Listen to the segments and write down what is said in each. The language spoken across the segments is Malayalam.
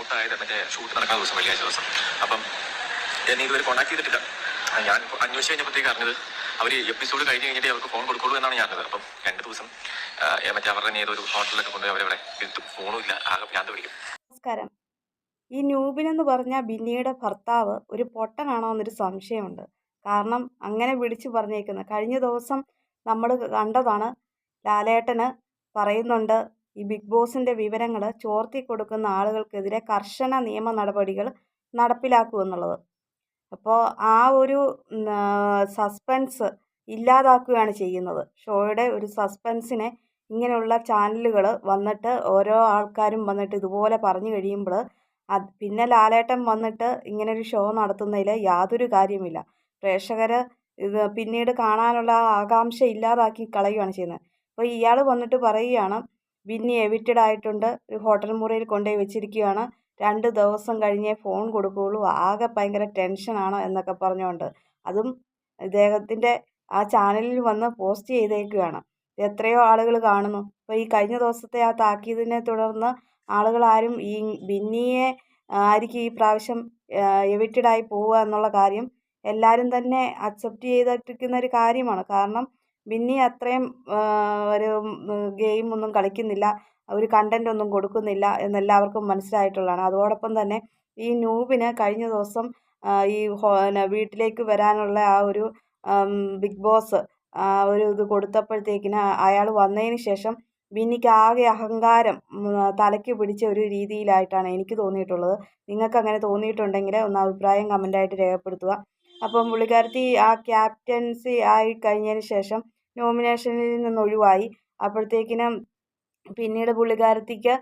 ഔട്ടായത് മറ്റേ ഷൂട്ട് നടക്കുന്ന ദിവസം വെള്ളിയാഴ്ച ദിവസം. അപ്പം എന്നെ ഇതുവരെ കോൺടാക്ട് ചെയ്തിട്ടില്ല. ഞാൻ അന്വേഷിച്ച് കഴിഞ്ഞപ്പോഴത്തേക്ക് അറിഞ്ഞത് അവർ എപ്പിസോഡ് കഴിഞ്ഞ് കഴിഞ്ഞിട്ട് അവർക്ക് ഫോൺ കൊടുക്കുള്ളൂ എന്നാണ് ഞാൻ അറിഞ്ഞത്. അപ്പം രണ്ട് ദിവസം മറ്റേ അവരുടെ ഏതൊരു ഹോട്ടലിലൊക്കെ കൊണ്ടുപോയി അവരവിടെ ഫോണും ഇല്ല. ആകെ ഞാൻ പിടിക്കും. നമസ്കാരം. ഈ ന്യൂബിൻ എന്ന് പറഞ്ഞ ബിന്നിയുടെ ഭർത്താവ് ഒരു പൊട്ടനാണോ എന്നൊരു സംശയമുണ്ട്. കാരണം അങ്ങനെ വിളിച്ചു പറഞ്ഞേക്കുന്നത് കഴിഞ്ഞ ദിവസം നമ്മൾ കണ്ടതാണ് ലാലേട്ടന് പറയുന്നുണ്ട് ഈ ബിഗ് ബോസിന്റെ വിവരങ്ങൾ ചോർത്തി കൊടുക്കുന്ന ആളുകൾക്കെതിരെ കർശന നിയമ നടപടികൾ നടപ്പിലാക്കുമെന്നുള്ളത് അപ്പോൾ ആ ഒരു സസ്പെൻസ് ഇല്ലാതാക്കുകയാണ് ചെയ്യുന്നത്. ഷോയുടെ ഒരു സസ്പെൻസിനെ ഇങ്ങനെയുള്ള ചാനലുകൾ വന്നിട്ട് ഓരോ ആൾക്കാരും വന്നിട്ട് ഇതുപോലെ പറഞ്ഞു കഴിയുമ്പോൾ അത് പിന്നെ ലാലേട്ടൻ വന്നിട്ട് ഇങ്ങനൊരു ഷോ നടത്തുന്നതിൽ യാതൊരു കാര്യമില്ല പ്രേക്ഷകർ ഇത് പിന്നീട് കാണാനുള്ള ആകാംക്ഷ ഇല്ലാതാക്കി കളയുകയാണ് ചെയ്യുന്നത്. അപ്പോൾ ഇയാൾ വന്നിട്ട് പറയുകയാണ് ബിന്നി എവിറ്റഡ് ആയിട്ടുണ്ട് ഒരു ഹോട്ടൽ മുറിയിൽ കൊണ്ടുപോയി വെച്ചിരിക്കുകയാണ്. രണ്ട് ദിവസം കഴിഞ്ഞേ ഫോൺ കൊടുക്കുകയുള്ളൂ. ആകെ ഭയങ്കര ടെൻഷനാണ് എന്നൊക്കെ പറഞ്ഞുകൊണ്ട്. അതും ഇദ്ദേഹത്തിന്റെ ആ ചാനലിൽ വന്ന് പോസ്റ്റ് ചെയ്തേക്കുകയാണ്. എത്രയോ ആളുകൾ കാണുന്നു. അപ്പോൾ ഈ കഴിഞ്ഞ ദിവസത്തെ ആ താക്കീതിനെ തുടർന്ന് ആളുകളാരും ഈ ബിന്നിയെ ആയിരിക്കും ഈ പ്രാവശ്യം എവിറ്റഡായി പോവുക എന്നുള്ള കാര്യം എല്ലാവരും തന്നെ അക്സെപ്റ്റ് ചെയ്തിട്ടിരിക്കുന്ന ഒരു കാര്യമാണ്. കാരണം ബിന്നി അത്രയും ഒരു ഗെയിം ഒന്നും കളിക്കുന്നില്ല ഒരു കണ്ടന്റ് ഒന്നും കൊടുക്കുന്നില്ല എന്നെല്ലാവർക്കും മനസ്സിലായിട്ടുള്ളതാണ്. അതോടൊപ്പം തന്നെ ഈ നൂബിന് കഴിഞ്ഞ ദിവസം ഈ വീട്ടിലേക്ക് വരാനുള്ള ആ ഒരു ബിഗ് ബോസ് ഒരു ഇത് കൊടുത്തപ്പോഴത്തേക്കിന് അയാൾ വന്നതിന് ശേഷം ബിന്നിക്ക് ആകെ അഹങ്കാരം തലയ്ക്ക് പിടിച്ച ഒരു രീതിയിലായിട്ടാണ് എനിക്ക് തോന്നിയിട്ടുള്ളത്. നിങ്ങൾക്ക് അങ്ങനെ തോന്നിയിട്ടുണ്ടെങ്കിൽ ഒന്ന് അഭിപ്രായം കമന്റായിട്ട് രേഖപ്പെടുത്തുക. അപ്പം പുള്ളിക്കാരത്തി ആ ക്യാപ്റ്റൻസി ആയി കഴിഞ്ഞതിന് ശേഷം നോമിനേഷനിൽ നിന്ന് ഒഴിവായി. അപ്പോഴത്തേക്കിനും പിന്നീട് പുള്ളിക്കാരത്തിക്ക്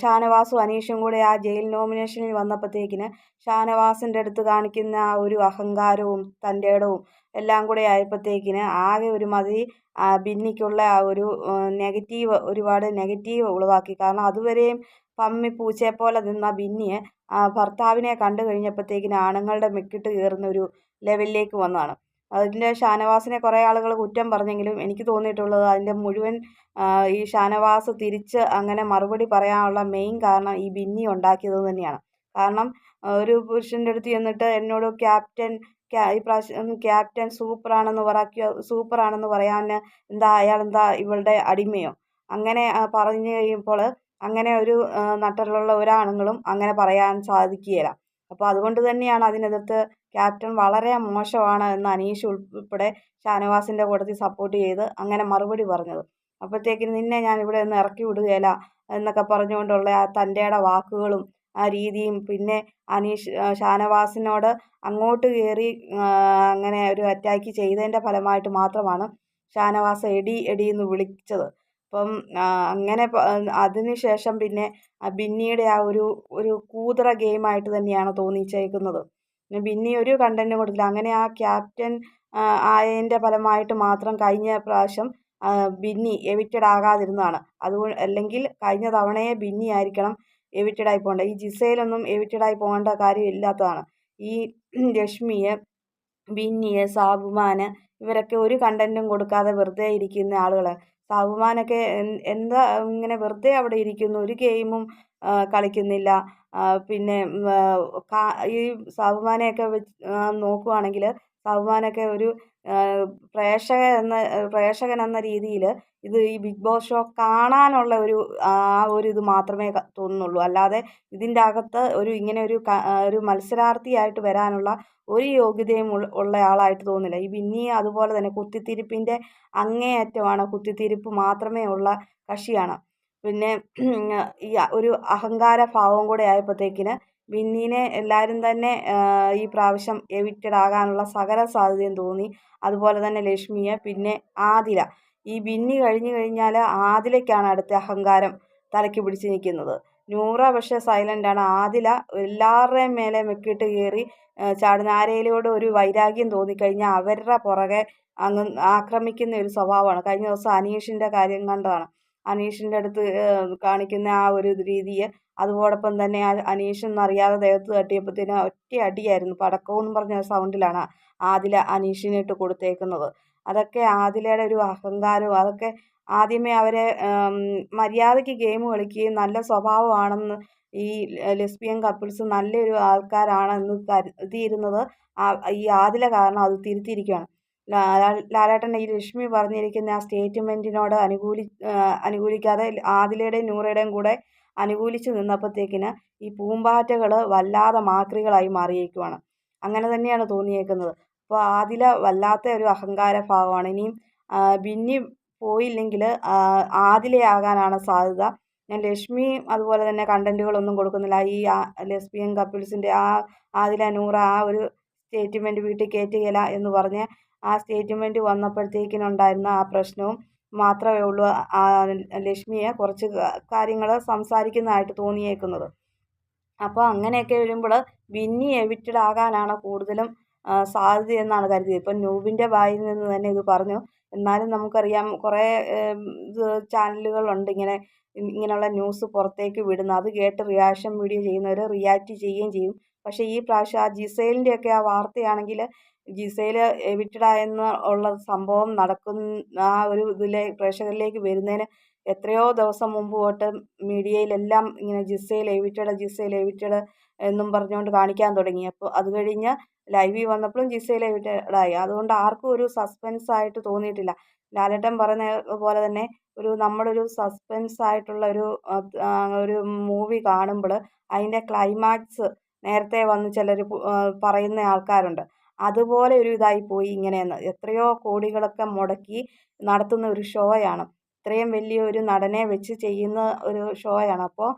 ഷാനവാസും അനീഷും കൂടെ ആ ജയിൽ നോമിനേഷനിൽ വന്നപ്പോഴത്തേക്കിന് ഷാനവാസിന്റെ അടുത്ത് കാണിക്കുന്ന ആ ഒരു അഹങ്കാരവും തന്റെ ഇടവും എല്ലാം കൂടെ ആയപ്പോഴത്തേക്കിന് ആകെ ഒരു മതി ബിന്നിക്കുള്ള ആ ഒരു നെഗറ്റീവ് ഒരുപാട് നെഗറ്റീവ് ഉളവാക്കി. കാരണം അതുവരെയും പമ്മി പൂച്ചയെപ്പോലെ നിന്ന ബിന്നിയെ ഭർത്താവിനെ കണ്ടു കഴിഞ്ഞപ്പോഴത്തേക്കിന് ആണുങ്ങളുടെ മെക്കിട്ട് കയറുന്ന ഒരു ലെവലിലേക്ക് വന്നതാണ്. അതിന്റെ ഷാനവാസിനെ കുറേ ആളുകൾ കുറ്റം പറഞ്ഞെങ്കിലും എനിക്ക് തോന്നിയിട്ടുള്ളത് അതിന്റെ മുഴുവൻ ഈ ഷാനവാസ് തിരിച്ച് അങ്ങനെ മറുപടി പറയാനുള്ള മെയിൻ കാരണം ഈ ബിന്നി ഉണ്ടാക്കിയത് തന്നെയാണ്. കാരണം ഒരു പുരുഷന്റെ അടുത്ത് ചെന്നിട്ട് എന്നോട് ക്യാപ്റ്റൻ ഈ പ്രാവശ്യം ക്യാപ്റ്റൻ സൂപ്പറാണെന്ന് പറയാ സൂപ്പറാണെന്ന് പറയാൻ എന്താ അയാൾ എന്താ ഇവളുടെ അടിമയോ? അങ്ങനെ പറഞ്ഞു കഴിയുമ്പോൾ അങ്ങനെ ഒരു നട്ടലുള്ള ഒരാണുങ്ങളും അങ്ങനെ പറയാൻ സാധിക്കുകയില്ല. അപ്പോൾ അതുകൊണ്ട് തന്നെയാണ് അതിനെതിർത്ത് ക്യാപ്റ്റൻ വളരെ മോശമാണ് എന്ന് അനീഷ് ഉൾപ്പെടെ ഷാനവാസിന്റെ കൂട്ടത്തിൽ സപ്പോർട്ട് ചെയ്ത് അങ്ങനെ മറുപടി പറഞ്ഞത്. അപ്പോഴത്തേക്കിന് നിന്നെ ഞാൻ ഇവിടെ നിന്ന് ഇറക്കി വിടുകയില്ല എന്നൊക്കെ പറഞ്ഞുകൊണ്ടുള്ള ആ തന്റെയുടെ വാക്കുകളും ആ രീതിയും പിന്നെ അനീഷ് ഷാനവാസിനോട് അങ്ങോട്ട് കയറി അങ്ങനെ ഒരു അറ്റാക്ക് ചെയ്തതിന്റെ ഫലമായിട്ട് മാത്രമാണ് ഷാനവാസ് എടി എടി എന്ന് വിളിച്ചത്. അപ്പം അങ്ങനെ അതിനുശേഷം പിന്നെ ബിന്നിയുടെ ആ ഒരു ഒരു കൂതറ ഗെയിമായിട്ട് തന്നെയാണ് തോന്നിച്ചേക്കുന്നത്. പിന്നെ ഒരു കണ്ടന്റും കൊടുത്തില്ല. അങ്ങനെ ആ ക്യാപ്റ്റൻ ആയതിന്റെ ഫലമായിട്ട് മാത്രം കഴിഞ്ഞ പ്രാവശ്യം ബിന്നി എവിക്റ്റഡ് ആകാതിരുന്നതാണ്. അതുകൊണ്ട് അല്ലെങ്കിൽ കഴിഞ്ഞ തവണയെ ബിന്നി ആയിരിക്കണം എവിക്റ്റഡ് ആയി പോകേണ്ടത്. ഈ ജിസയിലൊന്നും എവിക്റ്റഡ് ആയി പോകേണ്ട കാര്യം ഇല്ലാത്തതാണ്. ഈ രശ്മിയെ ബിന്നിയെ സാബുമാന് ഇവരൊക്കെ ഒരു കണ്ടന്റും കൊടുക്കാതെ വെറുതെ ഇരിക്കുന്ന ആളുകൾ സാബുമാനൊക്കെ എന്താ ഇങ്ങനെ വെറുതെ അവിടെ ഇരിക്കുന്നു. ഒരു ഗെയിമും കളിക്കുന്നില്ല. പിന്നെ ഈ സാബുമാനെയൊക്കെ വെച്ച് നോക്കുവാണെങ്കിൽ ഒരു പ്രേക്ഷകൻ എന്ന പ്രേക്ഷകൻ എന്ന രീതിയിൽ ഇത് ഈ ബിഗ് ബോസ് ഷോ കാണാനുള്ള ഒരു ആ ഒരു ഇത് മാത്രമേ തോന്നുന്നുള്ളൂ. അല്ലാതെ ഇതിന്റെ അകത്ത് ഒരു ഇങ്ങനെ ഒരു ഒരു മത്സരാർത്ഥിയായിട്ട് വരാനുള്ള ഒരു യോഗ്യതയും ഉള്ള ആളായിട്ട് തോന്നുന്നില്ല. ഈ ബിന്നി അതുപോലെ തന്നെ കുത്തിത്തിരിപ്പിന്റെ അങ്ങേയറ്റമാണ്. കുത്തിത്തിരിപ്പ് മാത്രമേ ഉള്ള കക്ഷിയാണ്. പിന്നെ ഈ ഒരു അഹങ്കാര ഭാവം കൂടെ ആയപ്പോഴത്തേക്കിന് ബിന്നിനെ എല്ലാവരും തന്നെ ഈ പ്രാവശ്യം എവിക്റ്റഡ് ആകാനുള്ള സകല സാധ്യതയും തോന്നി. അതുപോലെ തന്നെ ലക്ഷ്മിയെ പിന്നെ ആദില. ഈ ബിന്നി കഴിഞ്ഞു കഴിഞ്ഞാൽ ആദിലയ്ക്കാണ് അടുത്ത അഹങ്കാരം തലയ്ക്ക് പിടിച്ച് നിൽക്കുന്നത്. നൂറ പക്ഷേ സൈലന്റാണ് ആദില എല്ലാവരുടെയും മേലെ മെക്കിട്ട് കയറി ചാടുന്ന ഒരു വൈരാഗ്യം തോന്നിക്കഴിഞ്ഞാൽ അവരുടെ പുറകെ അങ്ങ് ആക്രമിക്കുന്ന ഒരു സ്വഭാവമാണ്. കഴിഞ്ഞ ദിവസം അനീഷിന്റെ കാര്യം കണ്ടതാണ്. അനീഷിന്റെ അടുത്ത് കാണിക്കുന്ന ആ ഒരു രീതിയെ അതോടൊപ്പം തന്നെ അനീഷ് എന്നറിയാതെ ദേഹത്ത് തട്ടിയപ്പോഴത്തേന് ഒറ്റ അടിയായിരുന്നു. പടക്കമെന്നും പറഞ്ഞ സൗണ്ടിലാണ് ആദില അനീഷിനിട്ട് കൊടുത്തേക്കുന്നത്. അതൊക്കെ ആദിലയുടെ ഒരു അഹങ്കാരവും അതൊക്കെ ആദ്യമേ അവരെ മര്യാദയ്ക്ക് ഗെയിം കളിക്കുകയും നല്ല സ്വഭാവമാണെന്ന് ഈ ലെസ്ബിയൻ കപ്പിൾസ് നല്ലൊരു ആൾക്കാരാണെന്ന് കരുതിയിരുന്നത് ഈ ആദില കാരണം അത് തിരുത്തിയിരിക്കുകയാണ്. ലാലേട്ടൻ ഈ ലക്ഷ്മി പറഞ്ഞിരിക്കുന്ന ആ സ്റ്റേറ്റ്മെന്റിനോട് അനുകൂലി അനുകൂലിക്കാതെ ആദിലയുടെയും നൂറയുടെയും കൂടെ അനുകൂലിച്ച് നിന്നപ്പോഴത്തേക്കിന് ഈ പൂമ്പാറ്റകൾ വല്ലാതെ മാക്രികളായി മാറിയേക്കുവാണ് അങ്ങനെ തന്നെയാണ് തോന്നിയേക്കുന്നത്. അപ്പോൾ ആദില വല്ലാത്ത ഒരു അഹങ്കാര ഭാവമാണ് ഇനിയും ബിന്നി പോയില്ലെങ്കിൽ ആദിലയാകാനാണ് സാധ്യത. ഞാൻ ലക്ഷ്മി അതുപോലെ തന്നെ കണ്ടന്റുകളൊന്നും കൊടുക്കുന്നില്ല. ഈ ലെസ്ബിയൻ കപ്പിൾസിന്റെ ആ ആദില നൂറ ആ ഒരു സ്റ്റേറ്റ്മെന്റ് വീട്ടിൽ കയറ്റുകയില്ല എന്ന് പറഞ്ഞ് ആ സ്റ്റേറ്റ്മെന്റ് വന്നപ്പോഴത്തേക്കിനുണ്ടായിരുന്ന ആ പ്രശ്നവും മാത്രമേ ഉള്ളൂ ലക്ഷ്മിയെ കുറച്ച് കാര്യങ്ങൾ സംസാരിക്കുന്നതായിട്ട് തോന്നിയേക്കുന്നത്. അപ്പോൾ അങ്ങനെയൊക്കെ വരുമ്പോൾ ബിന്നി എവിറ്റഡ് ആകാനാണ് കൂടുതലും സാധ്യതയെന്നാണ് കരുതിയത്. ഇപ്പം നൂബിന്റെ വായിൽ നിന്ന് തന്നെ ഇത് പറഞ്ഞു. എന്നാലും നമുക്കറിയാം കുറേ ഇത് ചാനലുകളുണ്ട് ഇങ്ങനെ ഇങ്ങനെയുള്ള ന്യൂസ് പുറത്തേക്ക് വിടുന്ന അത് കേട്ട് റിയാക്ഷൻ വീഡിയോ ചെയ്യുന്നവർ റിയാക്റ്റ് ചെയ്യുകയും ചെയ്യും. പക്ഷേ ഈ പ്രാവശ്യം ആ ജിസൈലിന്റെയൊക്കെ ആ വാർത്തയാണെങ്കിൽ ജിസേൽ എവിക്റ്റഡ് ആയെന്ന് ഉള്ള സംഭവം നടക്കുന്ന ആ ഒരു ഇതിലെ പ്രേക്ഷകരിലേക്ക് വരുന്നതിന് എത്രയോ ദിവസം മുമ്പ് തൊട്ട് മീഡിയയിലെല്ലാം ഇങ്ങനെ ജിസേൽ എവിറ്റഡ് ജിസേൽ എവിറ്റഡ് എന്നും പറഞ്ഞുകൊണ്ട് കാണിക്കാൻ തുടങ്ങി. അപ്പോൾ അത് കഴിഞ്ഞ് ലൈവിൽ വന്നപ്പോഴും ജിസേൽ എവിറ്റഡായി. അതുകൊണ്ട് ആർക്കും ഒരു സസ്പെൻസ് ആയിട്ട് തോന്നിയിട്ടില്ല. ലാലേട്ടൻ പറയുന്ന പോലെ തന്നെ ഒരു നമ്മളൊരു സസ്പെൻസ് ആയിട്ടുള്ള ഒരു ഒരു മൂവി കാണുമ്പോൾ അതിന്റെ ക്ലൈമാക്സ് നേരത്തെ വന്ന് ചിലർ പറയുന്ന ആൾക്കാരുണ്ട്. അതുപോലെ ഒരു ഇതായി പോയി ഇങ്ങനെ എത്രയോ കോടികളൊക്കെ മുടക്കി നടത്തുന്ന ഒരു ഷോയാണ്. ഇത്രയും വലിയ ഒരു നടനെ വെച്ച് ചെയ്യുന്ന ഒരു ഷോയാണ്. അപ്പോൾ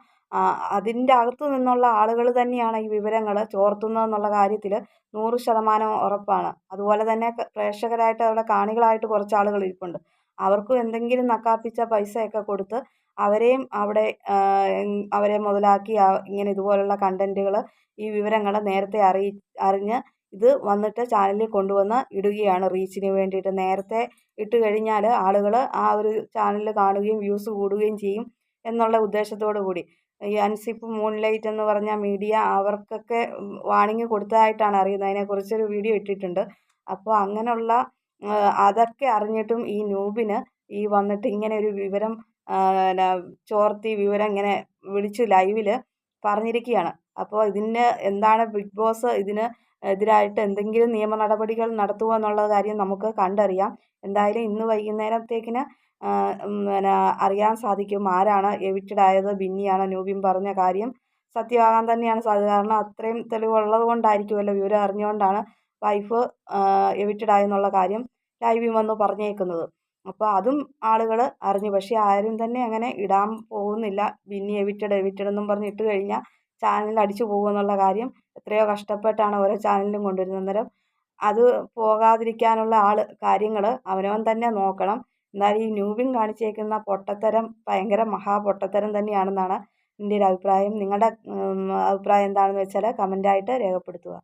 അതിന്റെ അകത്തു നിന്നുള്ള ആളുകൾ തന്നെയാണ് ഈ വിവരങ്ങൾ ചോർത്തുന്നതെന്നുള്ള കാര്യത്തിൽ നൂറ് ശതമാനം ഉറപ്പാണ്. അതുപോലെ തന്നെ പ്രേക്ഷകരായിട്ട് അവിടെ കാണികളായിട്ട് കുറച്ച് ആളുകൾ ഇരിപ്പുണ്ട്. അവർക്കും എന്തെങ്കിലും നക്കാപ്പിച്ച പൈസയൊക്കെ കൊടുത്ത് അവരെയും അവിടെ അവരെ മുതലാക്കി ഇങ്ങനെ ഇതുപോലുള്ള കണ്ടന്റുകൾ ഈ വിവരങ്ങൾ നേരത്തെ അറിയി അറിഞ്ഞ് ഇത് വന്നിട്ട് ചാനലിൽ കൊണ്ടുവന്ന് ഇടുകയാണ് റീച്ചിന് വേണ്ടിയിട്ട്. നേരത്തെ ഇട്ട് കഴിഞ്ഞാൽ ആളുകൾ ആ ഒരു ചാനൽ കാണുകയും വ്യൂസ് കൂടുകയും ചെയ്യും എന്നുള്ള ഉദ്ദേശത്തോടു കൂടി. ഈ അൻസിപ്പ് മൂൺലൈറ്റ് എന്ന് പറഞ്ഞ മീഡിയ അവർക്കൊക്കെ വാണിംഗ് കൊടുത്തതായിട്ടാണ് അറിയുന്നത്. അതിനെക്കുറിച്ചൊരു വീഡിയോ ഇട്ടിട്ടുണ്ട്. അപ്പോൾ അങ്ങനെയുള്ള അതൊക്കെ അറിഞ്ഞിട്ടും ഈ നൂബിന് ഈ വന്നിട്ട് ഇങ്ങനെ ഒരു വിവരം ചോർത്തി വിവരം ഇങ്ങനെ വിളിച്ച് ലൈവിൽ പറഞ്ഞിരിക്കുകയാണ്. അപ്പോൾ ഇതിന് എന്താണ് ബിഗ് ബോസ് ഇതിന് എതിരായിട്ട് എന്തെങ്കിലും നിയമ നടപടികൾ നടത്തുമോ എന്നുള്ള കാര്യം നമുക്ക് കണ്ടറിയാം. എന്തായാലും ഇന്ന് വൈകുന്നേരത്തേക്കിന് പിന്നെ അറിയാൻ സാധിക്കും ആരാണ് എവിക്റ്റഡ് ആയത് ബിന്നിയാണോ നൂബിൻ പറഞ്ഞ കാര്യം. സത്യമാകാൻ തന്നെയാണ് സാധ്യത. കാരണം അത്രയും തെളിവുള്ളത് കൊണ്ടായിരിക്കുമല്ലോ വിവരം അറിഞ്ഞുകൊണ്ടാണ് വൈഫ് എവിക്റ്റഡ് ആയെന്നുള്ള കാര്യം ലൈവിൽ വന്ന് പറഞ്ഞേക്കുന്നത്. അപ്പോൾ അതും ആളുകൾ അറിഞ്ഞു. പക്ഷേ ആരും തന്നെ അങ്ങനെ ഇടാൻ പോകുന്നില്ല. ബിന്നി എവിറ്റഡ് എവിറ്റഡ് എന്നും പറഞ്ഞ് ഇട്ട് കഴിഞ്ഞാൽ ചാനൽ അടിച്ചു പോകുമെന്നുള്ള കാര്യം എത്രയോ കഷ്ടപ്പെട്ടാണ് ഓരോ ചാനലിലും കൊണ്ടുവരുന്നത്. അന്നേരം അത് പോകാതിരിക്കാനുള്ള ആൾ കാര്യങ്ങൾ അവനവൻ തന്നെ നോക്കണം. എന്നാൽ ഈ ന്യൂബിൻ കാണിച്ചേക്കുന്ന പൊട്ടത്തരം ഭയങ്കര മഹാ പൊട്ടത്തരം തന്നെയാണെന്നാണ് എന്റെ ഒരു അഭിപ്രായം. നിങ്ങളുടെ അഭിപ്രായം എന്താണെന്ന് വെച്ചാൽ കമന്റായിട്ട് രേഖപ്പെടുത്തുക.